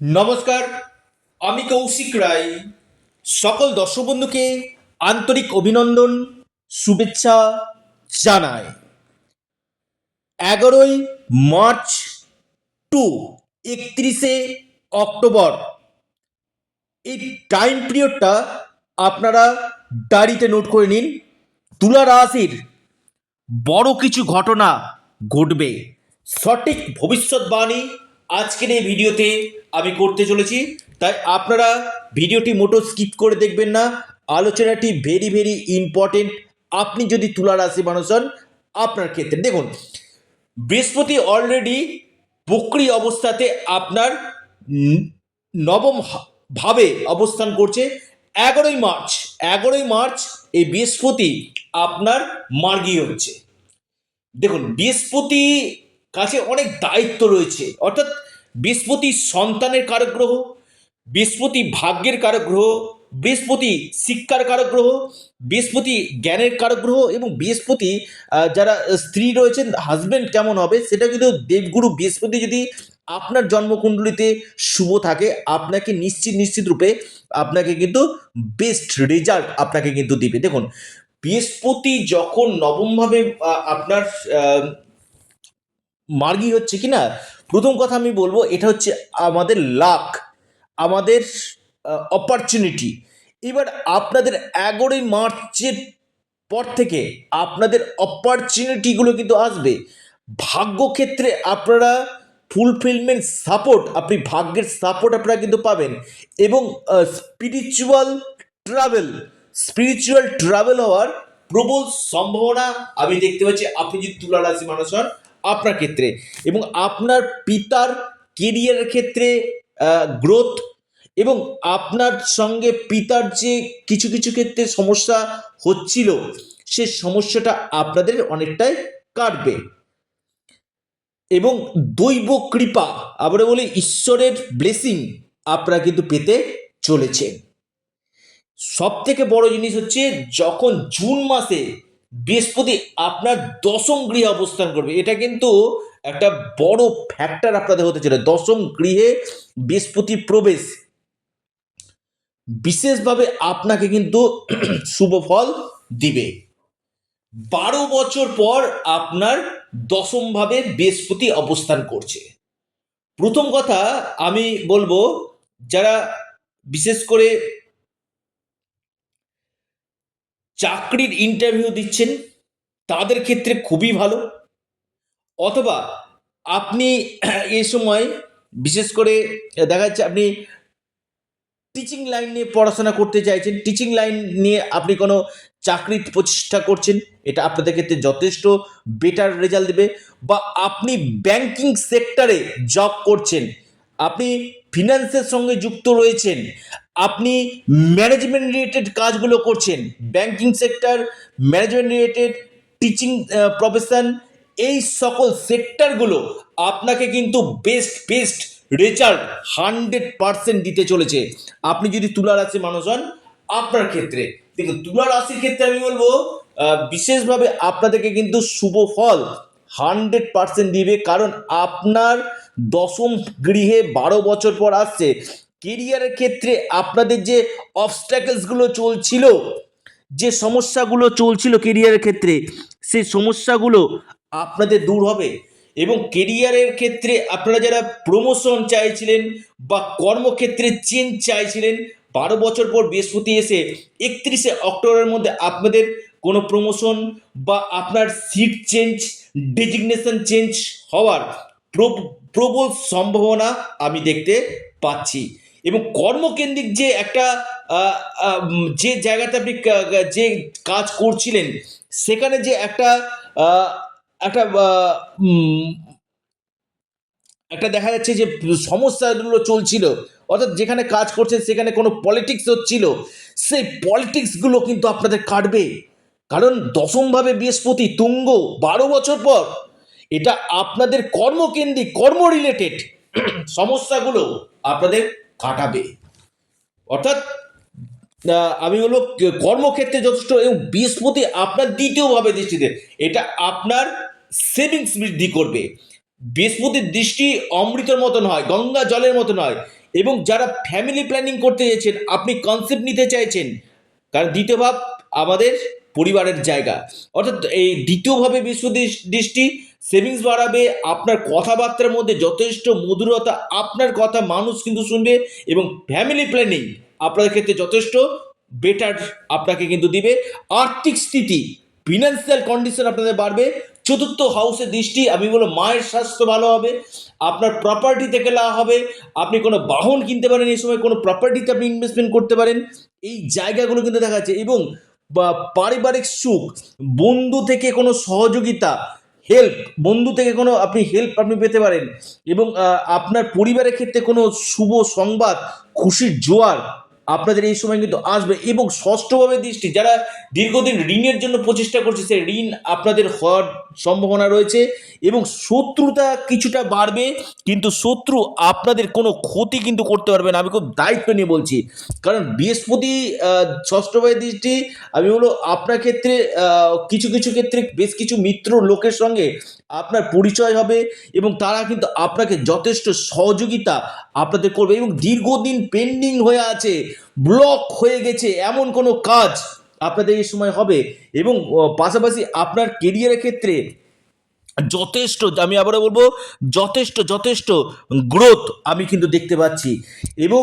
নমস্কার, আমি কৌশিক রায়। সকল দর্শক বন্ধুকে আন্তরিক অভিনন্দন, শুভেচ্ছা জানাই। এগারোই মার্চ টু একত্রিশে অক্টোবর। এই টাইম পিরিয়ডটা আপনারা ডায়েরিতে নোট করে নিন। তুলা রাশির বড় কিছু ঘটনা ঘটবে। সঠিক ভবিষ্যৎবাণী আজকের এই ভিডিওতে আমি করতে চলেছি, তাই আপনারা ভিডিওটি মোটো স্কিপ করে দেখবেন না। আলোচনাটি ভেরি ভেরি ইম্পর্টেন্ট আপনি যদি তুলা রাশি মানুষ হন, আপনার ক্ষেত্রে দেখুন, বৃহস্পতি অলরেডি বক্রি অবস্থাতে আপনার নবম ভাবে অবস্থান করছে। এগারোই মার্চ এগারোই মার্চ এই বৃহস্পতি আপনার মার্গী হচ্ছে। দেখুন, বৃহস্পতি কাছে অনেক দায়িত্ব রয়েছে। অর্থাৎ বৃহস্পতি সন্তানের কারক গ্রহ বৃহস্পতি ভাগ্যের কারক গ্রহ বৃহস্পতি শিক্ষার কারক গ্রহ বৃহস্পতি জ্ঞানের কারক গ্রহ এবং বৃহস্পতি যারা স্ত্রী রয়েছেন হাজবেন্ড কেমন হবে সেটা কিন্তু দেবগুরু বৃহস্পতি যদি আপনার জন্মকুণ্ডলিতে শুভ থাকে, আপনাকে নিশ্চিত নিশ্চিত রূপে আপনাকে কিন্তু বেস্ট রেজাল্ট আপনাকে কিন্তু দিবে। দেখুন, বৃহস্পতি যখন নবমভাবে আপনার মার্গী হচ্ছে কি না প্রথম কথা আমি বলব, এটা হচ্ছে আমাদের লাক আমাদের অপরচুনিটি এবার আপনাদের এগারোই মার্চের পর থেকে আপনাদের অপরচুনিটিগুলো কিন্তু আসবে। ভাগ্যক্ষেত্রে আপনারা ফুলফিলমেন্ট সাপোর্ট আপনি ভাগ্যের সাপোর্ট আপনারা কিন্তু পাবেন। এবং স্পিরিচুয়াল ট্রাভেল স্পিরিচুয়াল ট্রাভেল হওয়ার প্রবল সম্ভাবনা আমি দেখতে পাচ্ছি। আপনি যদি তুলা রাশি মানুষ হন আপনার ক্ষেত্রে এবং আপনার পিতার কেরিয়ারের ক্ষেত্রে গ্রোথ এবং আপনার সঙ্গে পিতার যে কিছু কিছু ক্ষেত্রে সমস্যা হচ্ছিল, সে সমস্যাটা আপনাদের অনেকটাই কাটবে। এবং দৈব কৃপা আবার বলি ঈশ্বরের ব্লেসিং আপনারা কিন্তু পেতে চলেছেন। সব থেকে বড় জিনিস হচ্ছে যখন জুন মাসে বৃহস্পতি আপনার দশম গৃহে অবস্থান করবে। এটা কিন্তু একটা বড় ফ্যাক্টর আপনাদের হতে চলে দশম গৃহে বৃহস্পতি প্রবেশ। বিশেষভাবে আপনাকে কিন্তু শুভ ফল দিবে। বারো বছর পর আপনার দশমভাবে বৃহস্পতি অবস্থান করছে। প্রথম কথা আমি বলব, যারা বিশেষ করে চাকরির ইন্টারভিউ দিচ্ছেন, তাদের ক্ষেত্রে খুবই ভালো। অথবা আপনি এই সময় বিশেষ করে দেখা যাচ্ছে আপনি টিচিং লাইন নিয়ে পড়াশোনা করতে চাইছেন টিচিং লাইন নিয়ে আপনি কোনো চাকরির প্রচেষ্টা করছেন, এটা আপনাদের ক্ষেত্রে যথেষ্ট বেটার রেজাল্ট দেবে। বা আপনি ব্যাংকিং সেক্টরে জব করছেন, আপনি ফিনান্সের সঙ্গে যুক্ত রয়েছেন আপনি ম্যানেজমেন্ট রিলেটেড কাজগুলো করছেন banking sector management related teaching profession এই সকল সেক্টরগুলো আপনাকে কিন্তু best best result hundred percent দিতে চলেছে। আপনি যদি তুলা রাশির মানুষ হন, আপনার ক্ষেত্রে। দেখুন, তুলা রাশির ক্ষেত্রে আমি বলব বিশেষভাবে আপনাদেরকে কিন্তু শুভ ফল হান্ড্রেড পার্সেন্ট দিবে, কারণ আপনার দশম গৃহে বারো বছর পর আসছে। কেরিয়ারের ক্ষেত্রে আপনাদের যে অবস্ট্যাকলসগুলো চলছিল, যে সমস্যাগুলো চলছিল কেরিয়ারের ক্ষেত্রে, সেই সমস্যাগুলো আপনাদের দূর হবে। এবং কেরিয়ারের ক্ষেত্রে আপনারা যারা প্রমোশন চাইছিলেন বা কর্মক্ষেত্রে চেঞ্জ চাইছিলেন, বারো বছর পর বৃহস্পতি এসে একত্রিশে অক্টোবরের মধ্যে আপনাদের কোনো প্রমোশন বা আপনার সিট চেঞ্জ ডেজিগনেশন চেঞ্জ হওয়ার প্রব- প্রবল সম্ভাবনা আমি দেখতে পাচ্ছি। এবং কর্মকেন্দ্রিক যে একটা যে জায়গাতে আপনি যে কাজ করছিলেন, সেখানে যে একটা একটা একটা দেখা যাচ্ছে যে সমস্যাগুলো চলছিল, অর্থাৎ যেখানে কাজ করছেন সেখানে কোনো পলিটিক্স হচ্ছিল সেই পলিটিক্সগুলো কিন্তু আপনাদের কাটবে। কারণ দশমভাবে বৃহস্পতি, তুঙ্গ, বারো বছর পর এটা আপনাদের কর্মকেন্দ্রিক কর্ম রিলেটেড সমস্যাগুলো আপনাদের কাটাবে। অর্থাৎ আমি ক- কর্মক্ষেত্রে যথেষ্ট এবং বৃহস্পতি আপনার দ্বিতীয়ভাবে দৃষ্টিতে, এটা আপনার সেভিংস বৃদ্ধি করবে। বৃহস্পতির দৃষ্টি অমৃতের মতন হয়, গঙ্গা জলের মতন হয় এবং যারা ফ্যামিলি প্ল্যানিং করতে চাইছেন আপনি কনসেপ্ট নিতে চাইছেন কারণ দ্বিতীয় ভাব আমাদের পরিবারের জায়গা। অর্থাৎ এই দ্বিতীয়ভাবে দৃষ- দৃষ্টি সেভিংস বাড়াবে, আপনার কথাবার্তার মধ্যে যথেষ্ট মধুরতা, আপনার কথা মানুষ কিন্তু শুনবে এবং ফ্যামিলি প্ল্যানিং আপনাদের ক্ষেত্রে যথেষ্ট বেটার আপনাকে কিন্তু দিবে। আর্থিক স্থিতি ফিনান্সিয়াল কন্ডিশন আপনাদের বাড়বে। চতুর্থ হাউসের দৃষ্টি, আমি বলব মায়ের স্বাস্থ্য ভালো হবে, আপনার প্রপার্টি থেকে লাভ হবে, আপনি কোনো বাহন কিনতে পারেন এই সময়, কোনো প্রপার্টিতে আপনি ইনভেস্টমেন্ট করতে পারেন। এই জায়গাগুলো কিন্তু দেখা যাচ্ছে এবং পারিবারিক সুখ, বন্ধু থেকে কোনো সহযোগিতা হেল্প বন্ধু থেকে কোনো আপনি হেল্প আপনি পেতে পারেন। এবং আপনার পরিবারের ক্ষেত্রে কোনো শুভ সংবাদ, খুশির জোয়ার আপনাদের এই সময় কিন্তু আসবে এবং ষষ্ঠভাবে দৃষ্টি, যারা দীর্ঘদিন ঋণের জন্য প্রচেষ্টা করছে, সেই ঋণ আপনাদের হওয়ার সম্ভাবনা রয়েছে এবং শত্রুতা কিছুটা বাড়বে, কিন্তু শত্রু আপনাদের কোনো ক্ষতি কিন্তু করতে পারবে না। আমি খুব দায়িত্ব নিয়ে বলছি। কারণ বৃহস্পতি ষষ্ঠভাবে দৃষ্টি আমি বলব আপনার ক্ষেত্রে কিছু কিছু ক্ষেত্রে বেশ কিছু মিত্র লোকের সঙ্গে আপনার পরিচয় হবে এবং তারা কিন্তু আপনাকে যথেষ্ট সহযোগিতা আপনাদের করবে এবং দীর্ঘদিন পেন্ডিং হয়ে আছে ব্লক হয়ে গেছে, এমন কোনো কাজ আপনাদের এই সময় হবে এবং পাশাপাশি আপনার কেরিয়ারের ক্ষেত্রে যথেষ্ট, আমি আবারও বলব, যথেষ্ট যথেষ্ট গ্রোথ আমি কিন্তু দেখতে পাচ্ছি। এবং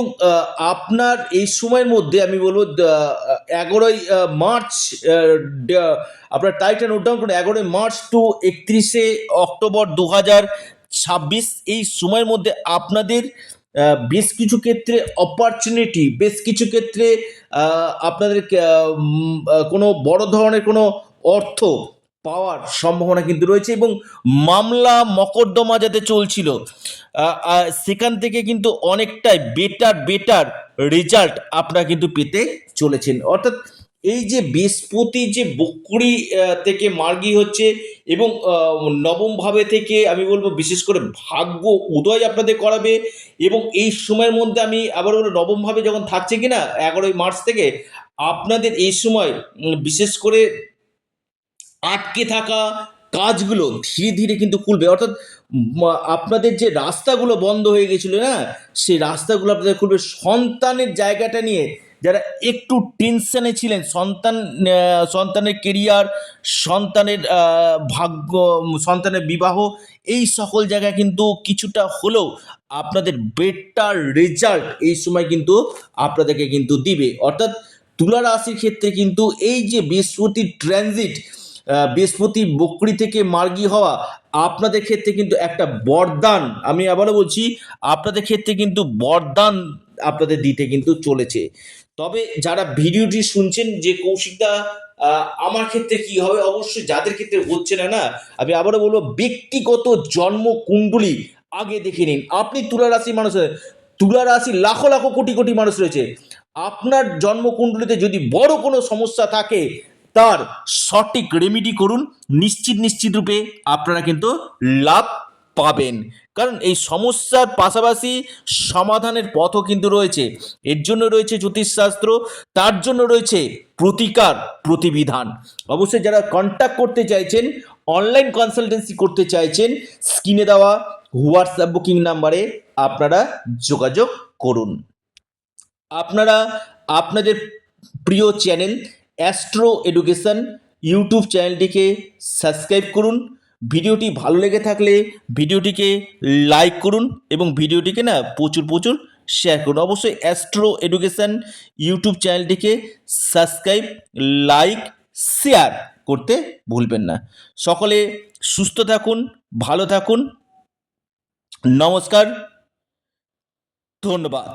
আপনার এই সময়ের মধ্যে আমি বলব এগারোই মার্চ আপনার টাইটা নোট ডাউন করুন, এগারোই মার্চ টু একত্রিশে অক্টোবর দু হাজার ছাব্বিশ, এই সময়ের মধ্যে আপনাদের বেশ কিছু ক্ষেত্রে অপরচুনিটি বেশ কিছু ক্ষেত্রে আপনাদের কোনো বড় ধরনের কোনো অর্থ পাওয়ার সম্ভাবনা কিন্তু রয়েছে এবং মামলা মকদ্দমা যাতে চলছিল সেখান থেকে কিন্তু অনেকটাই বেটার বেটার রেজাল্ট আপনারা কিন্তু পেতে চলেছেন। অর্থাৎ এই যে বৃহস্পতি যে বকরি থেকে মার্গী হচ্ছে এবং আহ, নবম ভাবে থেকে আমি বলব বিশেষ করে ভাগ্য উদয় আপনাদের করাবে এবং এই সময়ের মধ্যে আমি আবার বলব নবম ভাবে যখন থাকছে কিনা এগারোই মার্চ থেকে আপনাদের এই সময় বিশেষ করে আটকে থাকা কাজগুলো ধীরে ধীরে কিন্তু খুলবে। অর্থাৎ আপনাদের যে রাস্তাগুলো বন্ধ হয়ে গেছিল না সেই রাস্তাগুলো আপনাদের খুলবে। সন্তানের জায়গাটা নিয়ে যারা একটু টেনশনে ছিলেন, সন্তান সন্তানের কেরিয়ার সন্তানের ভাগ্য সন্তানের বিবাহ, এই সকল জায়গায় কিন্তু কিছুটা হলেও আপনাদের বেটার রেজাল্ট এই সময় কিন্তু আপনাদেরকে কিন্তু দিবে। অর্থাৎ তুলা রাশির ক্ষেত্রে কিন্তু এই যে বৃহস্পতির ট্রানজিট বৃহস্পতি বকরি থেকে মার্গী হওয়া আপনাদের ক্ষেত্রে কিন্তু একটা বরদান, আমি আবারও বলছি, আপনাদের ক্ষেত্রে কিন্তু বরদান আপনাদের দিতে কিন্তু চলেছে। তবে যারা ভিডিওটি শুনছেন যে কৌশিকদা আমার ক্ষেত্রে কি হবে? অবশ্যই যাদের ক্ষেত্রে হচ্ছে না না, আমি আবারও বলব, ব্যক্তিগত জন্ম কুণ্ডলী আগে দেখে নিন। আপনি তুলা রাশির মানুষ তুলা রাশি লাখো লাখো কোটি কোটি মানুষ রয়েছে। আপনার জন্মকুণ্ডলিতে যদি বড় কোনো সমস্যা থাকে তার সঠিক রেমিডি করুন। নিশ্চিত নিশ্চিত রূপে আপনারা কিন্তু লাভ পাবেন। কারণ এই সমস্যার পাশাপাশি সমাধানের পথও কিন্তু রয়েছে। এর জন্য রয়েছে জ্যোতিষশাস্ত্র, তার জন্য রয়েছে প্রতিকার প্রতিবিধান। অবশ্যই যারা কন্ট্যাক্ট করতে চাইছেন অনলাইন কনসালটেন্সি করতে চাইছেন স্ক্রিনে দেওয়া হোয়াটসঅ্যাপ বুকিং নাম্বারে আপনারা যোগাযোগ করুন। আপনারা, আপনাদের প্রিয় চ্যানেল অ্যাস্ট্রো এডুকেশন ইউটিউব চ্যানেলটিকে সাবস্ক্রাইব করুন। ভিডিওটি ভালো লেগে থাকলে ভিডিওটিকে লাইক করুন এবং ভিডিওটিকে না প্রচুর প্রচুর শেয়ার করুন। অবশ্যই অ্যাস্ট্রো এডুকেশন ইউটিউব চ্যানেলটিকে সাবস্ক্রাইব লাইক শেয়ার করতে ভুলবেন না। সকলে সুস্থ থাকুন, ভালো থাকুন। নমস্কার, ধন্যবাদ।